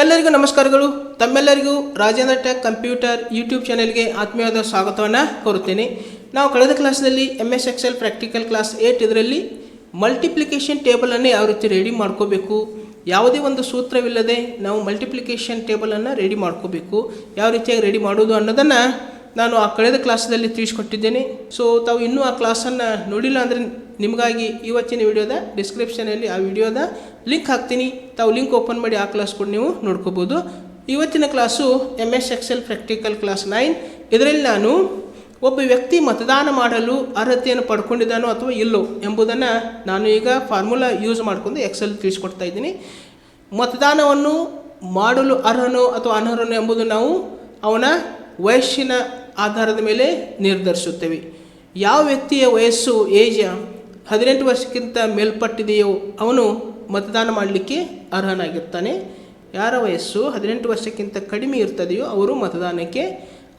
ಎಲ್ಲರಿಗೂ ನಮಸ್ಕಾರಗಳು. ತಮ್ಮೆಲ್ಲರಿಗೂ ರಾಜೇಂದ್ರ ಟೆಕ್ ಕಂಪ್ಯೂಟರ್ ಯೂಟ್ಯೂಬ್ ಚಾನೆಲ್ಗೆ ಆತ್ಮೀಯವಾದ ಸ್ವಾಗತವನ್ನು ಕೋರುತ್ತೇನೆ. ನಾವು ಕಳೆದ ಕ್ಲಾಸ್ನಲ್ಲಿ M S Excel practical class eight ಇದರಲ್ಲಿ ಮಲ್ಟಿಪ್ಲಿಕೇಶನ್ ಟೇಬಲನ್ನು ಯಾವ ರೀತಿ ರೆಡಿ ಮಾಡ್ಕೋಬೇಕು, ಯಾವುದೇ ಒಂದು ಸೂತ್ರವಿಲ್ಲದೆ ನಾವು ಮಲ್ಟಿಪ್ಲಿಕೇಶನ್ ಟೇಬಲನ್ನು ರೆಡಿ ಮಾಡ್ಕೋಬೇಕು, ಯಾವ ರೀತಿಯಾಗಿ ರೆಡಿ ಮಾಡೋದು ಅನ್ನೋದನ್ನು ನಾನು ಆ ಕಳೆದ ಕ್ಲಾಸಲ್ಲಿ ತಿಳಿಸ್ಕೊಟ್ಟಿದ್ದೇನೆ. ಸೊ ತಾವು ಇನ್ನೂ ಆ ಕ್ಲಾಸನ್ನು ನೋಡಿಲ್ಲ ಅಂದರೆ ನಿಮಗಾಗಿ ಇವತ್ತಿನ ವಿಡಿಯೋದ ಡಿಸ್ಕ್ರಿಪ್ಷನಲ್ಲಿ ಆ ವಿಡಿಯೋದ ಲಿಂಕ್ ಹಾಕ್ತೀನಿ. ತಾವು ಲಿಂಕ್ ಓಪನ್ ಮಾಡಿ ಆ ಕ್ಲಾಸ್ ಕೂಡ ನೀವು ನೋಡ್ಕೋಬೋದು. ಇವತ್ತಿನ class M S Excel practical class nine ಇದರಲ್ಲಿ ನಾನು ಒಬ್ಬ ವ್ಯಕ್ತಿ ಮತದಾನ ಮಾಡಲು ಅರ್ಹತೆಯನ್ನು ಪಡ್ಕೊಂಡಿದ್ದಾನೋ ಅಥವಾ ಇಲ್ಲೋ ಎಂಬುದನ್ನು ನಾನು ಈಗ ಫಾರ್ಮುಲಾ ಯೂಸ್ ಮಾಡಿಕೊಂಡು ಎಕ್ಸೆಲ್ ತಿಳಿಸ್ಕೊಡ್ತಾ ಇದ್ದೀನಿ. ಮತದಾನವನ್ನು ಮಾಡಲು ಅರ್ಹನೋ ಅಥವಾ ಅನರ್ಹನೋ ಎಂಬುದು ನಾವು ಅವನ ವಯಸ್ಸಿನ ಆಧಾರದ ಮೇಲೆ ನಿರ್ಧರಿಸುತ್ತೇವೆ. ಯಾವ ವ್ಯಕ್ತಿಯ ವಯಸ್ಸು ಏಜ್ ಹದಿನೆಂಟು ವರ್ಷಕ್ಕಿಂತ ಮೇಲ್ಪಟ್ಟಿದೆಯೋ ಅವನು ಮತದಾನ ಮಾಡಲಿಕ್ಕೆ ಅರ್ಹನಾಗಿರ್ತಾನೆ. ಯಾರ ವಯಸ್ಸು ಹದಿನೆಂಟು ವರ್ಷಕ್ಕಿಂತ ಕಡಿಮೆ ಇರ್ತದೆಯೋ ಅವರು ಮತದಾನಕ್ಕೆ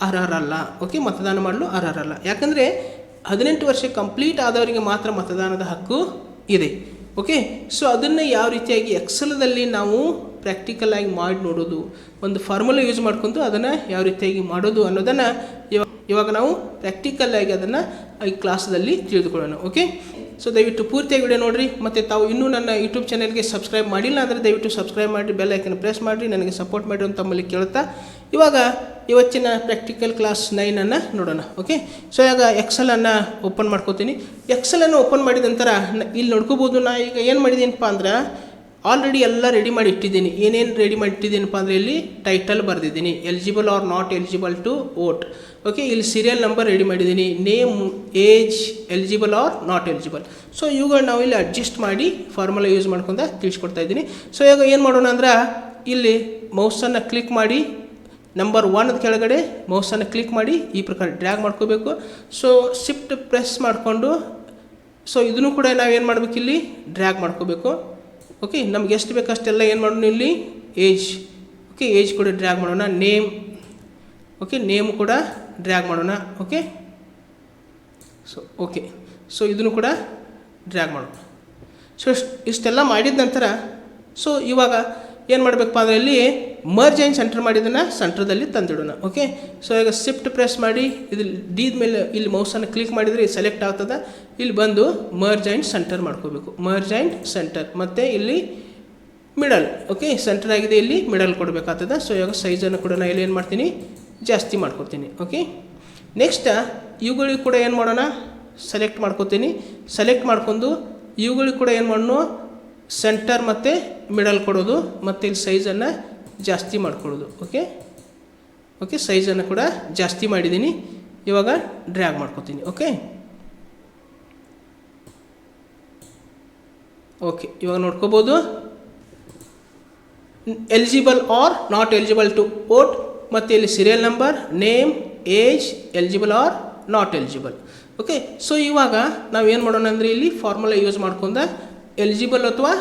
ಅರ್ಹರಲ್ಲ. ಓಕೆ ಮತದಾನ ಮಾಡಲು ಅರ್ಹರಲ್ಲ. ಯಾಕಂದರೆ ಹದಿನೆಂಟು ವರ್ಷ ಕಂಪ್ಲೀಟ್ ಆದವರಿಗೆ ಮಾತ್ರ ಮತದಾನದ ಹಕ್ಕು ಇದೆ. ಓಕೆ ಸೊ ಅದನ್ನು ಯಾವ ರೀತಿಯಾಗಿ ಎಕ್ಸಲದಲ್ಲಿ ನಾವು ಪ್ರಾಕ್ಟಿಕಲ್ ಆಗಿ ಮಾಡಿ ನೋಡೋದು, ಒಂದು ಫಾರ್ಮುಲಾ ಯೂಸ್ ಮಾಡ್ಕೊಂಡು ಅದನ್ನು ಯಾವ ರೀತಿಯಾಗಿ ಮಾಡೋದು ಅನ್ನೋದನ್ನು ಇವಾಗ ನಾವು ಪ್ರಾಕ್ಟಿಕಲ್ ಆಗಿ ಅದನ್ನು ಈ ಕ್ಲಾಸ್ದಲ್ಲಿ ತಿಳಿದುಕೊಳ್ಳೋಣ. ಓಕೆ ಸೊ ದಯವಿಟ್ಟು ಪೂರ್ತಿಯಾಗಿ ವಿಡಿಯೋ ನೋಡಿರಿ. ಮತ್ತು ತಾವು ಇನ್ನೂ ನನ್ನ ಯೂಟ್ಯೂಬ್ ಚಾನಲ್ಗೆ ಸಬ್ಸ್ಕ್ರೈಬ್ ಮಾಡಿಲ್ಲ ಅಂದರೆ ದಯವಿಟ್ಟು ಸಬ್ಸ್ಕ್ರೈಬ್ ಮಾಡಿ ಬೆಲ್ ಐಕನ್ ಪ್ರೆಸ್ ಮಾಡಿರಿ, ನನಗೆ ಸಪೋರ್ಟ್ ಮಾಡಿರಿ ಅಂತ ತಮ್ಮಲ್ಲಿ ಕೇಳ್ತಾ ಇವಾಗ ಇವತ್ತಿನ ಪ್ರಾಕ್ಟಿಕಲ್ ಕ್ಲಾಸ್ ನೈನನ್ನು ನೋಡೋಣ ಓಕೆ ಸೊ ಇವಾಗ ಎಕ್ಸಲನ್ನು ಓಪನ್ ಮಾಡ್ಕೋತೀನಿ. ಎಕ್ಸಲನ್ನು ಓಪನ್ ಮಾಡಿದ ನಂತರ ಇಲ್ಲಿ ನೋಡ್ಕೋಬೋದು ನಾ ಈಗ ಏನು ಮಾಡಿದ್ದೀನಪ್ಪ ಅಂದ್ರೆ ಆಲ್ರೆಡಿ ಎಲ್ಲ ರೆಡಿ ಮಾಡಿ ಇಟ್ಟಿದ್ದೀನಿ. ಏನೇನು ರೆಡಿ ಮಾಡಿ ಇಟ್ಟಿದ್ದೀನಪ್ಪ ಅಂದರೆ ಇಲ್ಲಿ ಟೈಟಲ್ ಬರೆದಿದ್ದೀನಿ. Eligible or not eligible to vote okay ಇಲ್ಲಿ ಸೀರಿಯಲ್ ನಂಬರ್ ರೆಡಿ ಮಾಡಿದ್ದೀನಿ. Name age eligible or not eligible so ಇವುಗಳು ನಾವು ಇಲ್ಲಿ ಅಡ್ಜಸ್ಟ್ ಮಾಡಿ ಫಾರ್ಮುಲಾ ಯೂಸ್ ಮಾಡ್ಕೊಂಡ ತಿಳಿಸ್ಕೊಡ್ತಾ ಇದ್ದೀನಿ. ಸೊ ಇವಾಗ ಏನು ಮಾಡೋಣ ಅಂದ್ರೆ ಇಲ್ಲಿ ಮೌಸನ್ನು ಕ್ಲಿಕ್ ಮಾಡಿ ನಂಬರ್ ಒನ್ ಕೆಳಗಡೆ ಮೌಸನ್ನು ಕ್ಲಿಕ್ ಮಾಡಿ ಈ ಪ್ರಕಾರ ಡ್ರ್ಯಾಗ್ ಮಾಡ್ಕೋಬೇಕು. ಸೊ ಶಿಫ್ಟ್ ಪ್ರೆಸ್ ಮಾಡಿಕೊಂಡು ಸೊ ಇದನ್ನು ಕೂಡ ನಾವೇನು ಮಾಡಬೇಕು ಇಲ್ಲಿ? ಡ್ರ್ಯಾಗ್ ಮಾಡ್ಕೋಬೇಕು. ಓಕೆ ನಮ್ಗೆ ಎಷ್ಟು ಬೇಕು ಅಷ್ಟೆಲ್ಲ ಏನು ಮಾಡೋಣ ಇಲ್ಲಿ? ಏಜ್ ಓಕೆ ಏಜ್ ಕೂಡ ಡ್ರ್ಯಾಗ್ ಮಾಡೋಣ. ನೇಮ್ ಓಕೆ ನೇಮ್ ಕೂಡ ಡ್ರ್ಯಾಗ್ ಮಾಡೋಣ. ಓಕೆ ಸೊ ಓಕೆ ಸೊ ಇದನ್ನು ಕೂಡ ಡ್ರ್ಯಾಗ್ ಮಾಡೋಣ. ಸೊ ಇಷ್ಟ್- ಇಷ್ಟೆಲ್ಲ ಮಾಡಿದ ನಂತರ ಸೊ ಇವಾಗ ಏನು ಮಾಡಬೇಕಪ್ಪ ಅದರಲ್ಲಿ ಮರ್ಜ್ ಏನು ಸೆಂಟ್ರ್ ಮಾಡಿದ್ದನ್ನು ಸೆಂಟ್ರದಲ್ಲಿ ತಂದಿಡೋಣ ಓಕೆ ಸೊ ಈಗ ಶಿಫ್ಟ್ ಪ್ರೆಸ್ ಮಾಡಿ, ಇದು ಡೀದ ಮೇಲೆ ಇಲ್ಲಿ ಮೌಸನ್ನು ಕ್ಲಿಕ್ ಮಾಡಿದರೆ ಸೆಲೆಕ್ಟ್ ಆಗ್ತದೆ. ಇಲ್ಲಿ ಬಂದು ಮರ್ಜ್ ಆ್ಯಂಡ್ ಸೆಂಟರ್ ಮಾಡ್ಕೋಬೇಕು. ಮರ್ಜ್ ಆ್ಯಂಡ್ ಸೆಂಟರ್ ಮತ್ತು ಇಲ್ಲಿ ಮಿಡಲ್ ಓಕೆ ಸೆಂಟರ್ ಆಗಿದೆ ಇಲ್ಲಿ ಮಿಡಲ್ ಕೊಡಬೇಕಾಗ್ತದೆ. ಸೊ ಇವಾಗ ಸೈಜನ್ನು ಕೂಡ ನಾನು ಇಲ್ಲಿ ಏನು ಮಾಡ್ತೀನಿ? ಜಾಸ್ತಿ ಮಾಡ್ಕೊತೀನಿ ಓಕೆ ನೆಕ್ಸ್ಟ್ ಇವುಗಳಿಗೆ ಕೂಡ ಏನು ಮಾಡೋಣ? ಸೆಲೆಕ್ಟ್ ಮಾಡ್ಕೊತೀನಿ. ಸೆಲೆಕ್ಟ್ ಮಾಡ್ಕೊಂಡು ಇವುಗಳಿಗೆ ಕೂಡ ಏನು ಮಾಡೋಣ? ಸೆಂಟರ್ ಮತ್ತು ಮಿಡಲ್ ಕೊಡೋದು. ಮತ್ತು ಇಲ್ಲಿ ಸೈಜನ್ನು ಜಾಸ್ತಿ ಮಾಡ್ಕೊಳ್ಳೋದು ಓಕೆ ಓಕೆ ಸೈಜನ್ನು ಕೂಡ ಜಾಸ್ತಿ ಮಾಡಿದ್ದೀನಿ ಇವಾಗ ಡ್ರ್ಯಾಗ್ ಮಾಡ್ಕೊತೀನಿ ಓಕೆ ಓಕೆ ಇವಾಗ ನೋಡ್ಕೋಬೋದು. Eligible or not eligible to vote ಮತ್ತು ಇಲ್ಲಿ serial number name age eligible or not eligible okay so ಇವಾಗ ನಾವು ಏನು ಮಾಡೋಣ ಅಂದರೆ ಇಲ್ಲಿ ಫಾರ್ಮುಲಾ ಯೂಸ್ ಮಾಡ್ಕೊಂಡ ಎಲಿಜಿಬಲ್ ಅಥವಾ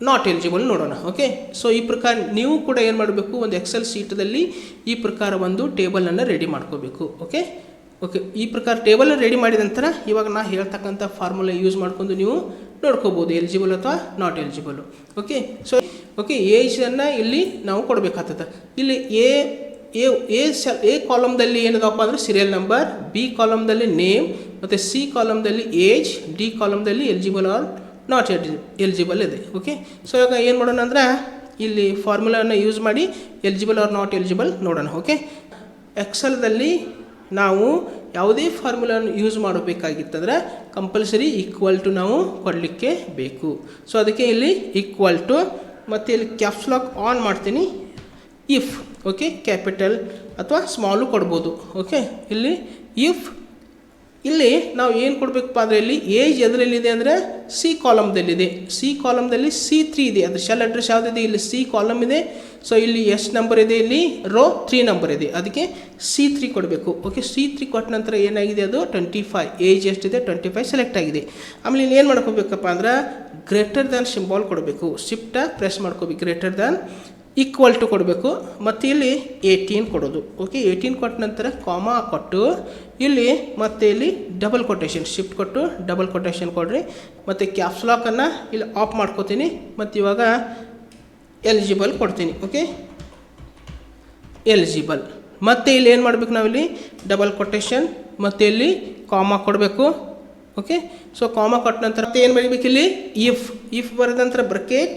ನಾಟ್ ಎಲಿಜಿಬಲ್ ನೋಡೋಣ ಓಕೆ ಸೊ ಈ ಪ್ರಕಾರ ನೀವು ಕೂಡ ಏನು ಮಾಡಬೇಕು? ಒಂದು ಎಕ್ಸೆಲ್ ಶೀಟದಲ್ಲಿ ಈ ಪ್ರಕಾರ ಒಂದು ಟೇಬಲನ್ನು ರೆಡಿ ಮಾಡ್ಕೋಬೇಕು ಓಕೆ ಓಕೆ ಈ ಪ್ರಕಾರ ಟೇಬಲ್ ರೆಡಿ ಮಾಡಿದ ನಂತರ ಇವಾಗ ನಾ ಹೇಳ್ತಕ್ಕಂಥ ಫಾರ್ಮುಲಾ ಯೂಸ್ ಮಾಡ್ಕೊಂಡು ನೀವು ನೋಡ್ಕೋಬೋದು ಎಲಿಜಿಬಲ್ ಅಥವಾ not eligible okay so okay ಏಜನ್ನು ಇಲ್ಲಿ ನಾವು ಕೊಡಬೇಕಾಗ್ತದೆ. ಇಲ್ಲಿ A A A cell A ಕಾಲಮ್ದಲ್ಲಿ ಏನದಪ್ಪ ಅಂದರೆ ಸೀರಿಯಲ್ ನಂಬರ್ ಬಿ ಕಾಲಮ್ದಲ್ಲಿ ನೇಮ್ ಮತ್ತು ಸಿ ಕಾಲಮ್ದಲ್ಲಿ ಏಜ್ ಡಿ ಕಾಲಮ್ದಲ್ಲಿ ಎಲಿಜಿಬಲ್ ಆರ್ ನಾಟ್ ಎಲಿಜಿಬಲ್ ಇದೆ ಓಕೆ ಸೊ ಇವಾಗ ಏನು ಮಾಡೋಣ ಅಂದರೆ, ಇಲ್ಲಿ ಫಾರ್ಮುಲಾನ ಯೂಸ್ ಮಾಡಿ ಎಲಿಜಿಬಲ್ ಆರ್ ನಾಟ್ ಎಲಿಜಿಬಲ್ ನೋಡೋಣ ಓಕೆ ಎಕ್ಸೆಲ್ದಲ್ಲಿ ನಾವು ಯಾವುದೇ ಫಾರ್ಮುಲಾನ ಯೂಸ್ ಮಾಡಬೇಕಾಗಿತ್ತಂದ್ರೆ ಕಂಪಲ್ಸರಿ ಈಕ್ವಲ್ ಟು ನಾವು ಕೊಡಲಿಕ್ಕೆ ಬೇಕು. ಸೊ ಅದಕ್ಕೆ ಇಲ್ಲಿ ಈಕ್ವಲ್ ಟು ಮತ್ತು ಇಲ್ಲಿ ಕ್ಯಾಪ್ಸ್ಲಾಕ್ ಆನ್ ಮಾಡ್ತೀನಿ. ಇಫ್ ಓಕೆ ಕ್ಯಾಪಿಟಲ್ ಅಥವಾ ಸ್ಮಾಲು ಕೊಡ್ಬೋದು ಓಕೆ ಇಲ್ಲಿ ಇಫ್ ಇಲ್ಲಿ ನಾವು ಏನು ಕೊಡಬೇಕಪ್ಪ ಅಂದರೆ ಇಲ್ಲಿ ಏಜ್ ಎದರಲ್ಲಿದೆ ಅಂದರೆ ಸಿ ಕಾಲಮ್ದಲ್ಲಿದೆ ಸಿ ಕಾಲಮ್ದಲ್ಲಿ ಸಿ ತ್ರೀ ಇದೆ. ಅಂದರೆ ಶೆಲ್ ಅಡ್ರೆಸ್ ಯಾವುದಿದೆ? ಇಲ್ಲಿ ಸಿ ಕಾಲಮ್ ಇದೆ. ಸೊ ಇಲ್ಲಿ ಎಷ್ಟು ನಂಬರ್ ಇದೆ, ಇಲ್ಲಿ ರೋ ತ್ರೀ ನಂಬರ್ ಇದೆ. ಅದಕ್ಕೆ ಸಿ ತ್ರೀ ಕೊಡಬೇಕು. ಓಕೆ ಸಿ ತ್ರೀ ಕೊಟ್ಟ ನಂತರ ಏನಾಗಿದೆ ಅದು? ಟ್ವೆಂಟಿ ಫೈವ್ ಏಜ್ ಎಷ್ಟಿದೆ? ಟ್ವೆಂಟಿ ಫೈವ್ ಸೆಲೆಕ್ಟ್ ಆಗಿದೆ. ಆಮೇಲೆ ಇಲ್ಲಿ ಏನು ಮಾಡ್ಕೋಬೇಕಪ್ಪ ಅಂದ್ರೆ ಗ್ರೇಟರ್ ದ್ಯಾನ್ ಸಿಂಬಾಲ್ ಕೊಡಬೇಕು. ಶಿಫ್ಟಾಗಿ ಪ್ರೆಸ್ ಮಾಡ್ಕೋಬೇಕು. ಗ್ರೇಟರ್ ದ್ಯಾನ್ ಈಕ್ವಲ್ ಟು ಕೊಡಬೇಕು. ಮತ್ತು ಇಲ್ಲಿ ಏಯ್ಟೀನ್ ಕೊಡೋದು. ಓಕೆ ಏಯ್ಟೀನ್ ಕೊಟ್ಟ ನಂತರ ಕಾಮಾ ಕೊಟ್ಟು, ಇಲ್ಲಿ ಮತ್ತೆ ಇಲ್ಲಿ ಡಬಲ್ ಕೊಟೇಷನ್ ಶಿಫ್ಟ್ ಕೊಟ್ಟು ಡಬಲ್ ಕೊಟೇಷನ್ ಕೊಡ್ರಿ. ಮತ್ತು ಕ್ಯಾಪ್ಸ್ಲಾಕನ್ನು ಇಲ್ಲಿ ಆಫ್ ಮಾಡ್ಕೋತೀನಿ. ಮತ್ತು ಇವಾಗ ಎಲಿಜಿಬಲ್ ಕೊಡ್ತೀನಿ. ಓಕೆ ಎಲಿಜಿಬಲ್ ಮತ್ತು ಇಲ್ಲಿ ಏನು ಮಾಡಬೇಕು ನಾವಿಲ್ಲಿ? ಡಬಲ್ ಕೊಟೇಷನ್ ಮತ್ತು ಇಲ್ಲಿ ಕಾಮಾ ಕೊಡಬೇಕು. ಓಕೆ ಸೊ ಕಾಮಾ ಕೊಟ್ಟ ನಂತರ ಮತ್ತೆ ಏನು ಬರೀಬೇಕು ಇಲ್ಲಿ ಇಫ್ ಇಫ್ ಬರೆದ ನಂತರ ಬ್ರಕೆಟ್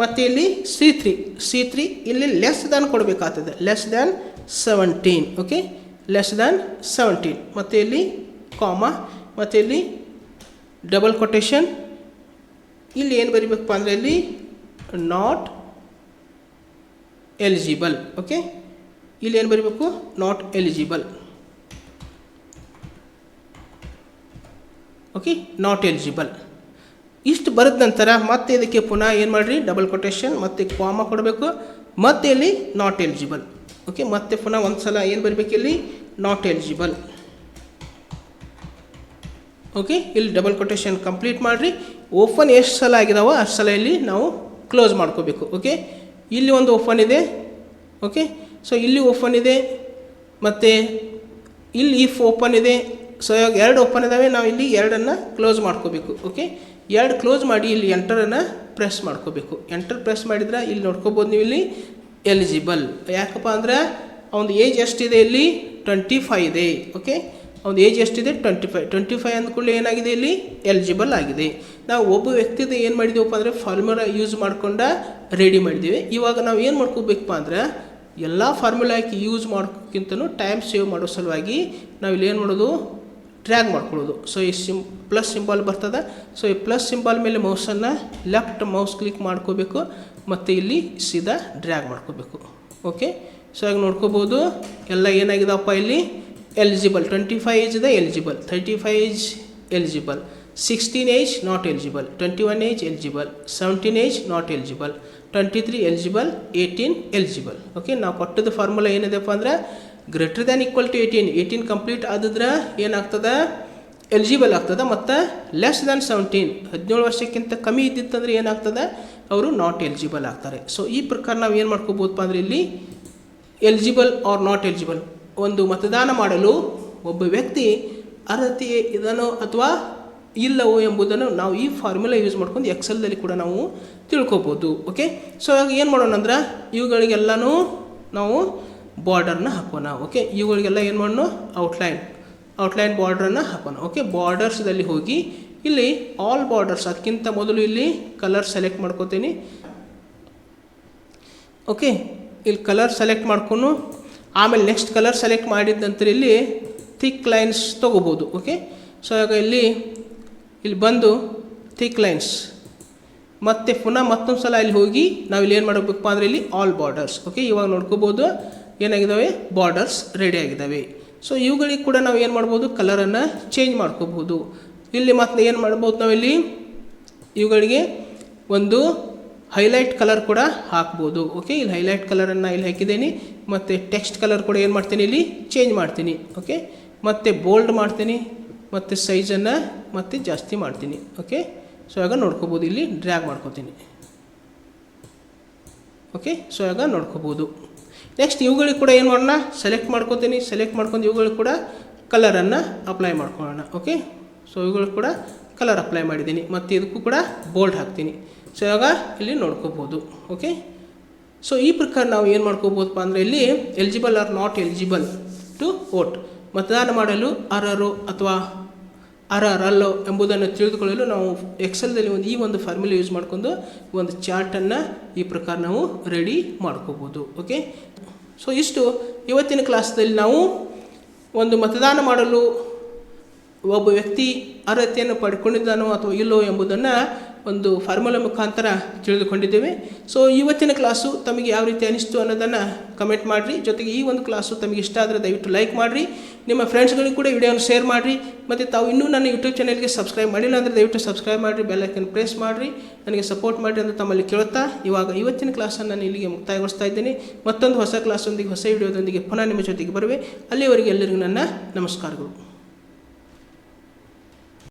ಮತ್ತು ಇಲ್ಲಿ ಸಿ ತ್ರೀ ಸಿ ತ್ರೀ ಇಲ್ಲಿ ಲೆಸ್ ದ್ಯಾನ್ ಕೊಡಬೇಕಾಗ್ತದೆ. Less than seventeen okay less than seventeen ಮತ್ತು ಇಲ್ಲಿ ಕಾಮ ಮತ್ತು ಇಲ್ಲಿ ಡಬಲ್ ಕೊಟೇಶನ್ ಇಲ್ಲಿ ಏನು ಬರೀಬೇಕಪ್ಪ ಅಂದರೆ ಇಲ್ಲಿ ನಾಟ್ ಎಲಿಜಿಬಲ್ ಓಕೆ ಇಲ್ಲಿ ಏನು ಬರೀಬೇಕು? Not eligible okay not eligible ಇಷ್ಟು ಬರೆದ ನಂತರ ಮತ್ತೆ ಇದಕ್ಕೆ ಪುನಃ ಏನು ಮಾಡಿರಿ? ಡಬಲ್ ಕೊಟೇಶನ್ ಮತ್ತೆ ಕಾಮ ಕೊಡಬೇಕು. ಮತ್ತೆ ಇಲ್ಲಿ ನಾಟ್ ಎಲಿಜಿಬಲ್ ಓಕೆ ಮತ್ತೆ ಪುನಃ ಒಂದು ಸಲ ಏನು ಬರಬೇಕು ಇಲ್ಲಿ? ನಾಟ್ ಎಲಿಜಿಬಲ್ ಓಕೆ ಇಲ್ಲಿ ಡಬಲ್ ಕೊಟೇಶನ್ ಕಂಪ್ಲೀಟ್ ಮಾಡಿರಿ. ಓಪನ್ ಎಷ್ಟು ಸಲ ಆಗಿದಾವೋ ಅಷ್ಟು ಸಲ ಇಲ್ಲಿ ನಾವು ಕ್ಲೋಸ್ ಮಾಡ್ಕೋಬೇಕು. ಓಕೆ ಇಲ್ಲಿ ಒಂದು ಓಪನ್ ಇದೆ. ಓಕೆ ಸೊ ಇಲ್ಲಿ ಓಪನ್ ಇದೆ. ಮತ್ತು ಇಲ್ಲಿ ಇಫ್ ಓಪನ್ ಇದೆ. ಸೊ ಇವಾಗ ಎರಡು ಓಪನ್ ಇದ್ದಾವೆ ನಾವು ಇಲ್ಲಿ ಎರಡನ್ನು ಕ್ಲೋಸ್ ಮಾಡ್ಕೋಬೇಕು. ಓಕೆ ಎರಡು ಕ್ಲೋಸ್ ಮಾಡಿ ಇಲ್ಲಿ ಎಂಟರನ್ನು ಪ್ರೆಸ್ ಮಾಡ್ಕೋಬೇಕು. ಎಂಟರ್ ಪ್ರೆಸ್ ಮಾಡಿದ್ರೆ ಇಲ್ಲಿ ನೋಡ್ಕೋಬೋದು ನೀವು ಇಲ್ಲಿ ಎಲಿಜಿಬಲ್ ಯಾಕಪ್ಪ ಅಂದ್ರೆ ಅವ್ನ ಏಜ್ ಎಷ್ಟಿದೆ ಇಲ್ಲಿ? ಟ್ವೆಂಟಿ ಫೈವ್ ಇದೆ. ಓಕೆ ಅವ್ನ ಏಜ್ ಎಷ್ಟಿದೆ? ಟ್ವೆಂಟಿ ಫೈವ್ ಟ್ವೆಂಟಿ ಫೈವ್ ಅಂದ್ಕೊಳ್ಳಿ ಏನಾಗಿದೆ ಇಲ್ಲಿ? ಎಲಿಜಿಬಲ್ ಆಗಿದೆ. ನಾವು ಒಬ್ಬ ವ್ಯಕ್ತಿದ ಏನು ಮಾಡಿದ್ದೀವಪ್ಪ ಅಂದರೆ ಫಾರ್ಮುಲಾ ಯೂಸ್ ಮಾಡ್ಕೊಂಡ ರೆಡಿ ಮಾಡಿದ್ದೀವಿ ಇವಾಗ ನಾವು ಏನು ಮಾಡ್ಕೋಬೇಕಪ್ಪ ಅಂದ್ರೆ ಎಲ್ಲ ಫಾರ್ಮುಲಾ ಹಾಕಿ ಯೂಸ್ ಮಾಡೋಕ್ಕಿಂತನೂ ಟೈಮ್ ಸೇವ್ ಮಾಡೋ ಸಲುವಾಗಿ ನಾವು ಇಲ್ಲಿ ಏನು ಮಾಡೋದು? ಡ್ರ್ಯಾಗ್ ಮಾಡ್ಕೊಳ್ಳೋದು. ಸೊ ಈ ಸಿಮ್ ಪ್ಲಸ್ ಸಿಂಬಾಲ್ ಬರ್ತದೆ. ಸೊ ಈ ಪ್ಲಸ್ ಸಿಂಬಾಲ್ ಮೇಲೆ ಮೌಸನ್ನು ಲೆಫ್ಟ್ ಮೌಸ್ ಕ್ಲಿಕ್ ಮಾಡ್ಕೋಬೇಕು. ಮತ್ತು ಇಲ್ಲಿ ಸೀದಾ ಡ್ರ್ಯಾಗ್ ಮಾಡ್ಕೋಬೇಕು. ಓಕೆ ಸೊ ಈಗ ನೋಡ್ಕೋಬೋದು. ಎಲ್ಲ ಏನಾಗಿದೆಪ್ಪ ಇಲ್ಲಿ? ಎಲಿಜಿಬಲ್ ಟ್ವೆಂಟಿ ಫೈವ್ ಏಜ್ ಇದೆ eligible thirty five age eligible sixteen age not eligible twenty one age eligible seventeen age not eligible twenty three eligible eighteen eligible okay ನಾವು ಕೊಟ್ಟದ ಫಾರ್ಮುಲಾ ಏನಿದೆಪ್ಪ ಅಂದ್ರೆ greater than equal to eighteen eighteen complete ಆದಿದ್ರೆ ಏನಾಗ್ತದೆ? Eligible ಆಗ್ತದೆ ಮತ್ತು less than seventeen ಹದಿನೇಳು ವರ್ಷಕ್ಕಿಂತ ಕಮ್ಮಿ ಇದ್ದಿತ್ತಂದ್ರೆ ಏನಾಗ್ತದೆ? ಅವರು ನಾಟ್ ಎಲಿಜಿಬಲ್ ಆಗ್ತಾರೆ. ಸೊ ಈ ಪ್ರಕಾರ ನಾವು ಏನು ಮಾಡ್ಕೋಬೋದಪ್ಪ ಅಂದರೆ ಇಲ್ಲಿ ಎಲಿಜಿಬಲ್ ಆರ್ ನಾಟ್ ಎಲಿಜಿಬಲ್ ಒಂದು ಮತದಾನ ಮಾಡಲು ಒಬ್ಬ ವ್ಯಕ್ತಿ ಅರ್ಹತೆ ಇದನ್ನು ಅಥವಾ ಇಲ್ಲವೋ ಎಂಬುದನ್ನು ನಾವು ಈ ಫಾರ್ಮುಲಾ ಯೂಸ್ ಮಾಡ್ಕೊಂಡು ಎಕ್ಸೆಲ್ದಲ್ಲಿ ಕೂಡ ನಾವು ತಿಳ್ಕೊಬೋದು. ಓಕೆ ಸೊ ಏನು ಮಾಡೋಣ ಅಂದ್ರೆ ಇವುಗಳಿಗೆಲ್ಲನೂ ನಾವು ಬಾರ್ಡರ್ನ ಹಾಕೋಣ ಓಕೆ ಇವುಗಳಿಗೆಲ್ಲ ಏನು ಮಾಡೋಣ ಔಟ್ಲೈನ್ ಔಟ್ಲೈನ್ ಬಾರ್ಡ್ರನ್ನು ಹಾಕೋಣ ಓಕೆ ಬಾರ್ಡರ್ಸ್ದಲ್ಲಿ ಹೋಗಿ, ಇಲ್ಲಿ ಆಲ್ ಬಾರ್ಡರ್ಸ್ ಅದಕ್ಕಿಂತ ಮೊದಲು ಇಲ್ಲಿ ಕಲರ್ ಸೆಲೆಕ್ಟ್ ಮಾಡ್ಕೋತೀನಿ. ಓಕೆ ಇಲ್ಲಿ ಕಲರ್ ಸೆಲೆಕ್ಟ್ ಮಾಡ್ಕೊಂಡು, ಆಮೇಲೆ ನೆಕ್ಸ್ಟ್ ಕಲರ್ ಸೆಲೆಕ್ಟ್ ಮಾಡಿದ ನಂತರ ಇಲ್ಲಿ ಥಿಕ್ ಲೈನ್ಸ್ ತೊಗೋಬೋದು ಓಕೆ ಸೊ ಆಗ ಇಲ್ಲಿ ಇಲ್ಲಿ ಬಂದು ಥಿಕ್ ಲೈನ್ಸ್ ಮತ್ತೆ ಪುನಃ ಮತ್ತೊಂದು ಸಲ ಇಲ್ಲಿ ಹೋಗಿ ನಾವು ಇಲ್ಲಿ ಏನು ಮಾಡಬೇಕಪ್ಪ ಅಂದರೆ ಇಲ್ಲಿ ಆಲ್ ಬಾರ್ಡರ್ಸ್ ಓಕೆ ಇವಾಗ ನೋಡ್ಕೋಬೋದು. ಏನಾಗಿದ್ದಾವೆ? ಬಾರ್ಡರ್ಸ್ ರೆಡಿ ಆಗಿದ್ದಾವೆ. ಸೊ ಇವುಗಳಿಗೆ ಕೂಡ ನಾವು ಏನು ಮಾಡ್ಬೋದು? ಕಲರನ್ನು ಚೇಂಜ್ ಮಾಡ್ಕೋಬೋದು. ಇಲ್ಲಿ ಮತ್ತೆ ಏನು ಮಾಡ್ಬೋದು ನಾವಿಲ್ಲಿ? ಇವುಗಳಿಗೆ ಒಂದು ಹೈಲೈಟ್ ಕಲರ್ ಕೂಡ ಹಾಕ್ಬೋದು. ಓಕೆ ಇಲ್ಲಿ ಹೈಲೈಟ್ ಕಲರನ್ನು ಇಲ್ಲಿ ಹಾಕಿದ್ದೀನಿ. ಮತ್ತು ಟೆಕ್ಸ್ಟ್ ಕಲರ್ ಕೂಡ ಏನು ಮಾಡ್ತೀನಿ ಇಲ್ಲಿ? ಚೇಂಜ್ ಮಾಡ್ತೀನಿ. ಓಕೆ ಮತ್ತು ಬೋಲ್ಡ್ ಮಾಡ್ತೀನಿ. ಮತ್ತು ಸೈಜನ್ನು ಮತ್ತೆ ಜಾಸ್ತಿ ಮಾಡ್ತೀನಿ. ಓಕೆ ಸೊ ಆಗ ನೋಡ್ಕೋಬೋದು. ಇಲ್ಲಿ ಡ್ರ್ಯಾಗ್ ಮಾಡ್ಕೋತೀನಿ. ಓಕೆ ಸೊ ಆಗ ನೋಡ್ಕೋಬೋದು. ನೆಕ್ಸ್ಟ್ ಇವುಗಳಿಗೆ ಕೂಡ ಏನು ಮಾಡೋಣ? ಸೆಲೆಕ್ಟ್ ಮಾಡ್ಕೊತೀನಿ. ಸೆಲೆಕ್ಟ್ ಮಾಡ್ಕೊಂಡು ಇವುಗಳಿಗೆ ಕೂಡ ಕಲರನ್ನು ಅಪ್ಲೈ ಮಾಡ್ಕೊಳ್ಳೋಣ. ಓಕೆ ಸೊ ಇವುಗಳು ಕೂಡ ಕಲರ್ ಅಪ್ಲೈ ಮಾಡಿದ್ದೀನಿ. ಮತ್ತು ಇದಕ್ಕೂ ಕೂಡ ಬೋಲ್ಡ್ ಹಾಕ್ತೀನಿ. ಸೊ ಇವಾಗ ಇಲ್ಲಿ ನೋಡ್ಕೋಬೋದು. ಓಕೆ ಸೊ ಈ ಪ್ರಕಾರ ನಾವು ಏನು ಮಾಡ್ಕೋಬೋದಪ್ಪ ಅಂದರೆ ಇಲ್ಲಿ eligible or not eligible to vote ಮತದಾನ ಮಾಡಲು ಅರ್ಹರು ಅಥವಾ ಅರ್ಹರಲ್ಲೋ ಎಂಬುದನ್ನು ತಿಳಿದುಕೊಳ್ಳಲು ನಾವು ಎಕ್ಸೆಲ್ದಲ್ಲಿ ಒಂದು ಈ ಒಂದು ಫಾರ್ಮುಲಾ ಯೂಸ್ ಮಾಡಿಕೊಂಡು ಒಂದು ಚಾರ್ಟನ್ನು ಈ ಪ್ರಕಾರ ನಾವು ರೆಡಿ ಮಾಡ್ಕೋಬೋದು ಓಕೆ ಸೊ ಇಷ್ಟು. ಇವತ್ತಿನ ಕ್ಲಾಸ್ದಲ್ಲಿ ನಾವು ಒಂದು ಮತದಾನ ಮಾಡಲು ಒಬ್ಬ ವ್ಯಕ್ತಿ ಅರ್ಹತೆಯನ್ನು ಪಡ್ಕೊಂಡಿದ್ದಾನೋ ಅಥವಾ ಇಲ್ಲೋ ಎಂಬುದನ್ನು ಒಂದು ಫಾರ್ಮುಲಾ ಮುಖಾಂತರ ತಿಳಿದುಕೊಂಡಿದ್ದೇವೆ. ಸೊ ಇವತ್ತಿನ ಕ್ಲಾಸು ತಮಗೆ ಯಾವ ರೀತಿ ಅನಿಸ್ತು ಅನ್ನೋದನ್ನು ಕಮೆಂಟ್ ಮಾಡಿರಿ. ಜೊತೆಗೆ ಈ ಒಂದು ಕ್ಲಾಸು ತಮಗೆ ಇಷ್ಟ ಆದರೆ ದಯವಿಟ್ಟು ಲೈಕ್ ಮಾಡಿರಿ. ನಿಮ್ಮ ಫ್ರೆಂಡ್ಸ್ಗಳಿಗೂ ಕೂಡ ವಿಡಿಯೋನ ಶೇರ್ ಮಾಡಿರಿ. ಮತ್ತು ತಾವು ಇನ್ನೂ ನನ್ನ ಯೂಟ್ಯೂಬ್ ಚಾನಲ್ಗೆ ಸಬ್ಸ್ಕ್ರೈಬ್ ಮಾಡಿಲ್ಲ ಅಂದರೆ ದಯವಿಟ್ಟು ಸಬ್ಸ್ಕ್ರೈಬ್ ಮಾಡಿರಿ ಬೆಲ್ಲೈಕನ್ ಪ್ರೆಸ್ ಮಾಡಿರಿ, ನನಗೆ ಸಪೋರ್ಟ್ ಮಾಡಿರಿ ಅಂತ ತಮ್ಮಲ್ಲಿ ಕೇಳುತ್ತಾ, ಇವಾಗ ಇವತ್ತಿನ ಕ್ಲಾಸನ್ನು ನಾನು ಇಲ್ಲಿಗೆ ಮುಕ್ತಾಯಗೊಳಿಸ್ತಾ ಇದ್ದೀನಿ. ಮತ್ತೊಂದು ಹೊಸ ಕ್ಲಾಸೊಂದಿಗೆ ಹೊಸ ವಿಡಿಯೋದೊಂದಿಗೆ ಪುನಃ ನಿಮ್ಮ ಜೊತೆಗೆ ಬರುವೆ. ಅಲ್ಲಿವರೆಗೆ ಎಲ್ಲರಿಗೂ ನನ್ನ ನಮಸ್ಕಾರಗಳು.